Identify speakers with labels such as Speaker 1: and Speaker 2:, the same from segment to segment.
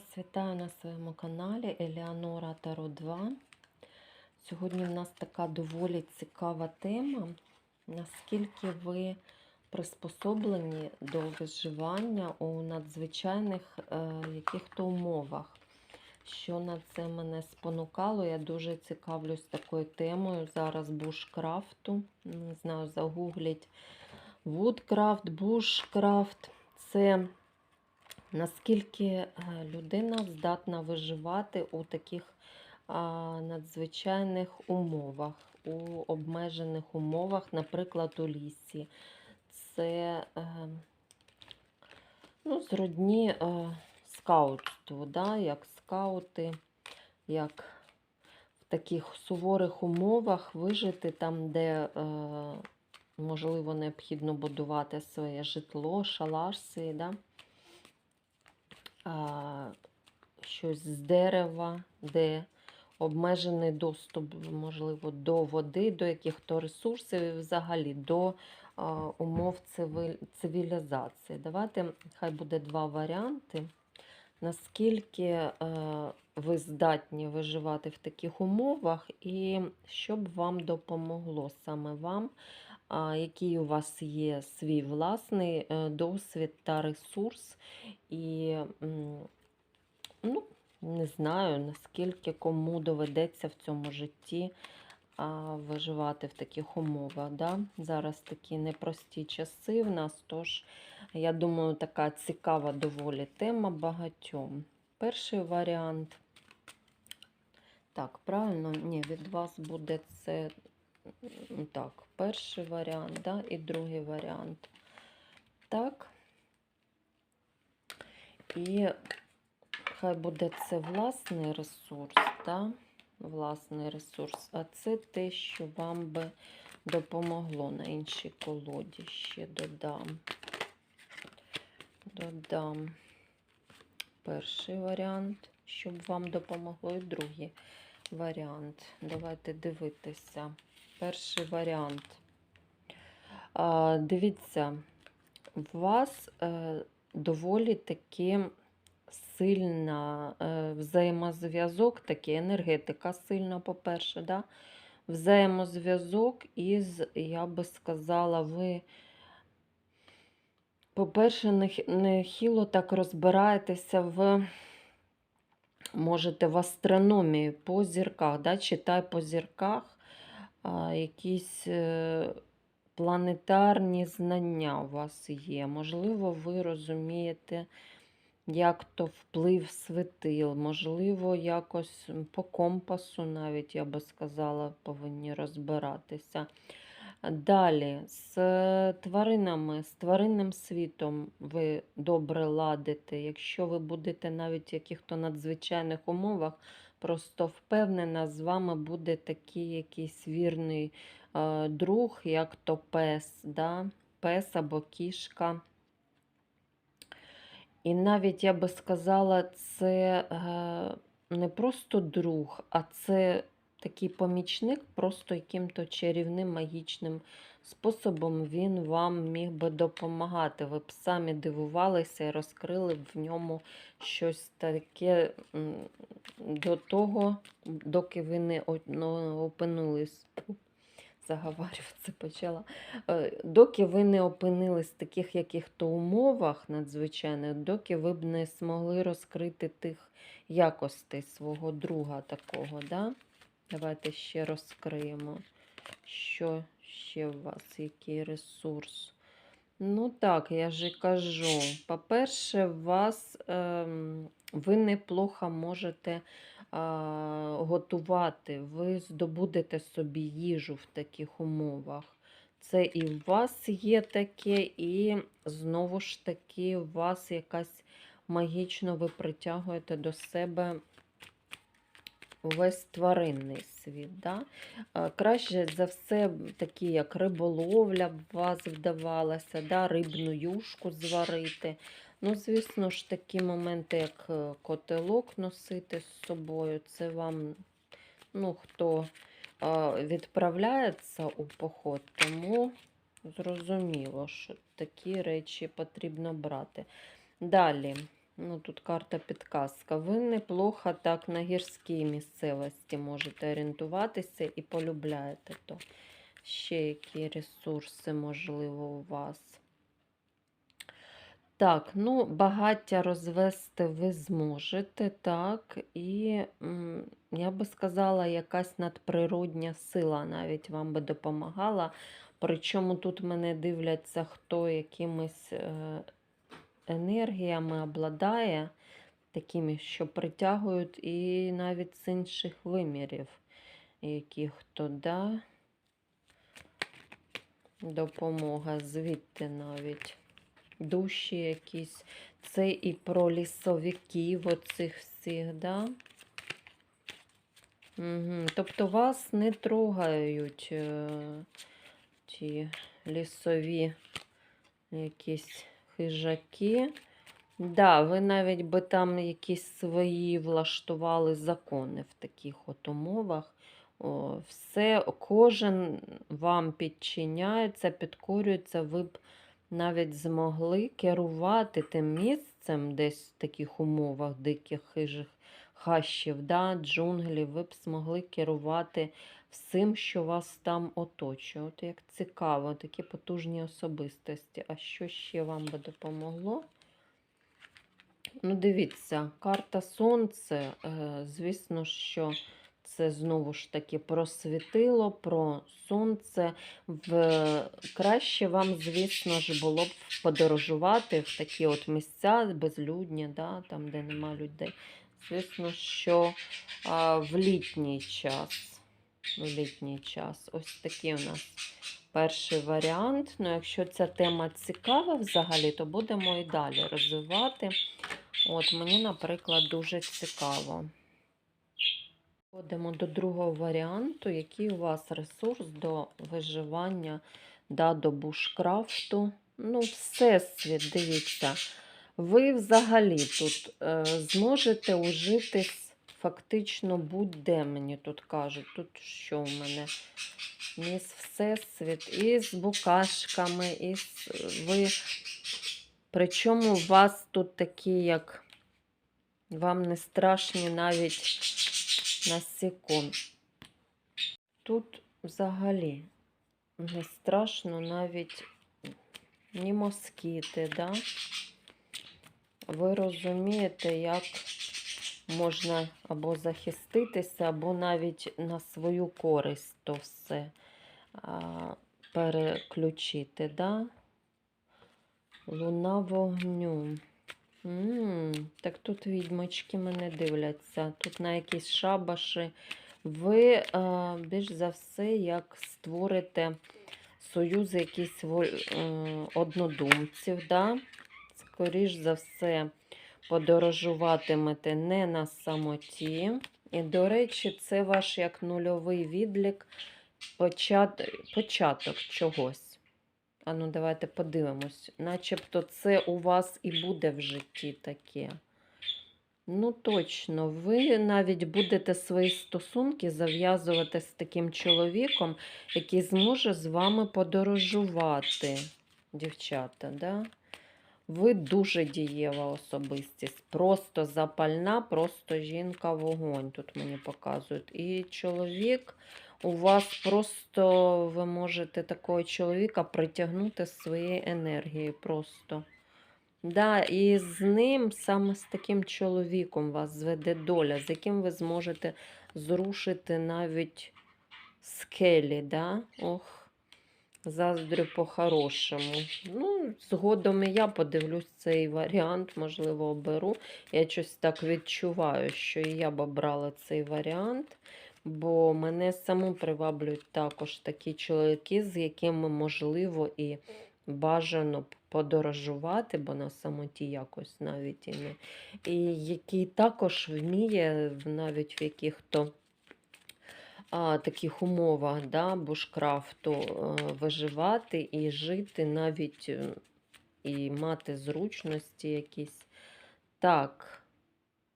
Speaker 1: Вас вітаю на своєму каналі Еліанора Таро 2. Сьогодні в нас така доволі цікава тема. Наскільки ви приспособлені до виживання у надзвичайних е, яких-то умовах? Що на це мене спонукало? Я дуже цікавлюсь такою темою. Зараз бушкрафту. Не знаю, загугліть Вудкрафт, бушкрафт. Це наскільки е, людина здатна виживати у таких надзвичайних умовах, у обмежених умовах, наприклад, у лісі. Це е, ну, зродні е, скаутству, да? як скаути, як в таких суворих умовах вижити там, де можливо необхідно будувати своє житло, шалашси. Да? Щось з дерева, де обмежений доступ, можливо, до води, до яких-то ресурсів і взагалі до умов цивілізації. Давайте хай буде два варіанти. Наскільки е, ви здатні виживати в таких умовах, і що б вам допомогло саме вам, який у вас є свій власний е, досвід та ресурс, і ну, не знаю, наскільки кому доведеться в цьому житті виживати в таких умовах. Да? Зараз такі непрості часи в нас, тож, я думаю, така цікава доволі тема багатьом. Перший варіант. Так, правильно? Ні, від вас буде це так, перший варіант, да? і другий варіант. Так. І хай буде це власний ресурс, да? власний ресурс, а це те, що вам би допомогло на іншій колоді. Ще додам. Додам перший варіант, щоб вам допомогло, і другий варіант. Давайте дивитися. Перший варіант. Дивіться, у вас е, доволі таки сильна е, взаємозв'язок, такий енергетика сильна, по-перше, да? взаємозв'язок із, я би сказала, ви, по-перше, нех- нехило так розбираєтеся в, можете в астрономії по зірках, да? читай по зірках якісь. е, планетарні знання у вас є. Можливо, ви розумієте, як то вплив світил, можливо, якось по компасу, навіть, я би сказала, повинні розбиратися. Далі, з тваринами, з тваринним світом ви добре ладите. Якщо ви будете навіть в яких-то надзвичайних умовах, просто впевнена, з вами буде такий якийсь вірний е, друг, як то пес, да? пес або кішка. І навіть я би сказала, це е, не просто друг, а це такий помічник, просто яким-то чарівним магічним способом він вам міг би допомагати. Ви б самі дивувалися і розкрили б в ньому щось таке до того, доки ви не ну, опинились. Заговарюватися почала. Е, Доки ви не опинились в таких яких-то умовах надзвичайних, доки ви б не змогли розкрити тих якостей свого друга такого. Да? Давайте ще розкриємо, що ще у вас, який ресурс. Ну так, я ж і кажу. По-перше, вас ем, ви неплохо можете а, готувати, ви здобудете собі їжу в таких умовах. Це і в вас є таке, і знову ж таки, у вас якась магічно ви притягуєте до себе весь тваринний світ. Да? Краще за все, такі, як риболовля б вас вдавалася, да? рибну юшку зварити. Ну, звісно ж, такі моменти, як е, котелок носити з собою, це вам, ну, хто відправляється у поход, тому зрозуміло, що такі речі потрібно брати. Далі, Ну, тут карта підказка. Ви неплохо так на гірській місцевості можете орієнтуватися і полюбляєте то. Ще які ресурси, можливо, у вас. Так, ну, багаття розвести ви зможете, так, і я би сказала, якась надприродня сила навіть вам би допомагала. Причому тут мене дивляться, хто якимись е, енергіями обладає, такими, що притягують і навіть з інших вимірів, яких то да, допомога звідти навіть душі якісь. Це і про лісовиків оцих всіх, да? Угу. Тобто вас не трогають е, ті лісові якісь хижаки. Да, ви навіть би там якісь свої влаштували закони в таких от умовах. О, все, кожен вам підчиняється, підкорюється, ви б навіть змогли керувати тим місцем десь в таких умовах диких хижих хащів, да, джунглів, ви б змогли керувати всім, що вас там оточує. От як цікаво, такі потужні особистості. А що ще вам би допомогло? Ну, дивіться, карта Сонце, е, звісно, що це знову ж таки про світило, про сонце. В... Краще вам, звісно ж, було б подорожувати в такі от місця безлюдні, да, там, де нема людей. Звісно, що а, в літній час. В літній час. Ось такий у нас перший варіант. Ну, якщо ця тема цікава взагалі, то будемо і далі розвивати. От мені, наприклад, дуже цікаво. Переходимо до другого варіанту. Який у вас ресурс до виживання, да, до бушкрафту? Ну, всесвіт, дивіться. Ви взагалі тут е, зможете ужитись фактично будь-де, мені тут кажуть. Тут що у мене? Міс Всесвіт, із букашками, із ви. Причому у вас тут такі, як вам не страшні навіть насіком. Тут взагалі не страшно навіть ні москіти, да? Ви розумієте, як можна або захиститися, або навіть на свою користь то все а, переключити, да? Луна вогню. М, Так тут відьмочки мене дивляться. Тут на якісь шабаші. Ви е, більш за все, як створите союз якісь е, однодумців. Да? Скоріш за все, подорожуватимете не на самоті. І, до речі, це ваш як нульовий відлік, почат... початок чогось. А ну, давайте подивимось. Начебто це у вас і буде в житті таке. Ну, точно, ви навіть будете свої стосунки зав'язувати з таким чоловіком, який зможе з вами подорожувати, дівчата, да? Ви дуже дієва особистість. Просто запальна, просто жінка вогонь. Тут мені показують. І чоловік у вас просто ви можете такого чоловіка притягнути з своєї енергії просто. Да, і з ним, саме з таким чоловіком вас зведе доля, з яким ви зможете зрушити навіть скелі, да? Ох, заздрю по-хорошому. Ну, згодом і я подивлюсь цей варіант, можливо, оберу. Я щось так відчуваю, що і я б обрала цей варіант. Бо мене саму приваблюють також такі чоловіки, з якими можливо і бажано подорожувати, бо на самоті якось навіть і не. І який також вміє навіть в яких-то а, таких умовах да, бушкрафту е, виживати і жити навіть е, і мати зручності якісь. Так.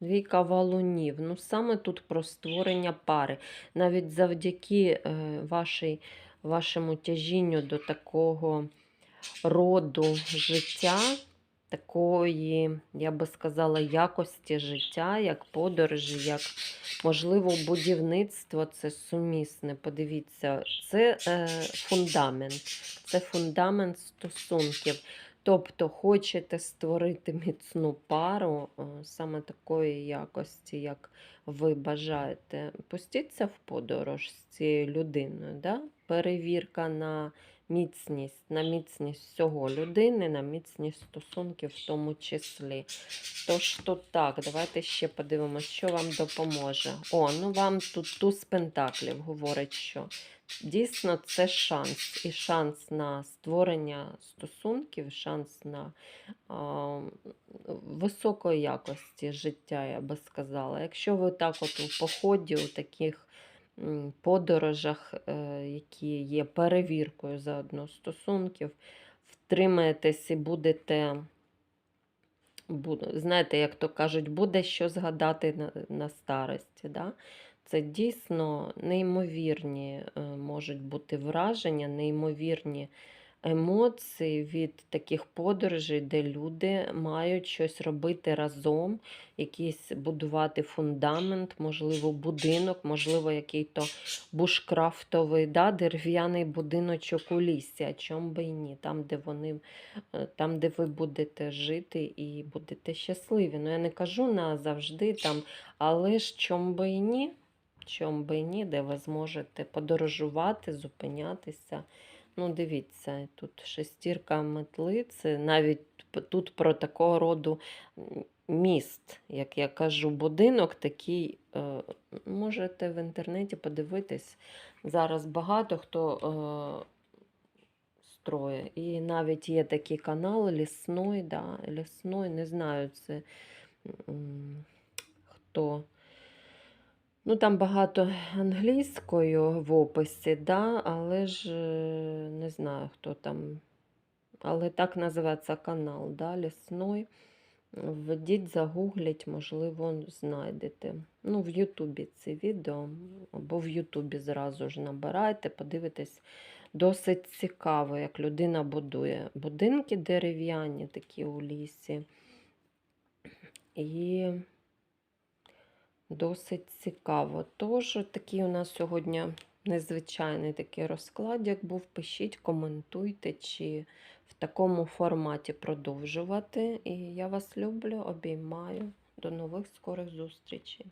Speaker 1: Двійка валунів. Ну, саме тут про створення пари. Навіть завдяки е, вашій, вашому тяжінню до такого роду життя, такої, я би сказала, якості життя, як подорожі, як, можливо, будівництво це сумісне. Подивіться, це е, фундамент, це фундамент стосунків. Тобто хочете створити міцну пару саме такої якості, як ви бажаєте, пустіться в подорож з цією людиною. Да? Перевірка на міцність, на міцність всього людини, на міцність стосунків в тому числі. Тож тут так, давайте ще подивимося, що вам допоможе. О, ну вам тут туз пентаклів говорить, що дійсно це шанс. І шанс на створення стосунків, шанс на а, високої якості життя, я би сказала. Якщо ви так от у поході, у таких подорожах, е, які є перевіркою заодно стосунків, втримаєтесь і будете, знаєте, як то кажуть, буде що згадати на, старості. Да? Це дійсно неймовірні е, можуть бути враження, неймовірні емоції від таких подорожей, де люди мають щось робити разом, якийсь будувати фундамент, можливо, будинок, можливо, який-то бушкрафтовий, да, дерев'яний будиночок у лісі, а чом би і ні, там, де вони, е, там, де ви будете жити і будете щасливі. Ну, я не кажу назавжди там, але ж чом би і ні, чом би ні, де ви зможете подорожувати, зупинятися. Ну, дивіться, тут шестірка метли, це навіть тут про такого роду міст, як я кажу, будинок такий. Е, можете в інтернеті подивитись. Зараз багато хто е, строє. І навіть є такі канали лісной, да, лісной, не знаю, це хто. Ну, там багато англійською в описі, да, але ж е, не знаю, хто там. Але так називається канал, да, лісной. Введіть, загугліть, можливо, знайдете. Ну, в Ютубі це відео, або в Ютубі зразу ж набирайте, подивитесь. Досить цікаво, як людина будує. Будинки дерев'яні такі у лісі. І досить цікаво. Тож, такий у нас сьогодні незвичайний такий розклад, як був. Пишіть, коментуйте, чи в такому форматі продовжувати. І я вас люблю, обіймаю. До нових скорих зустрічей.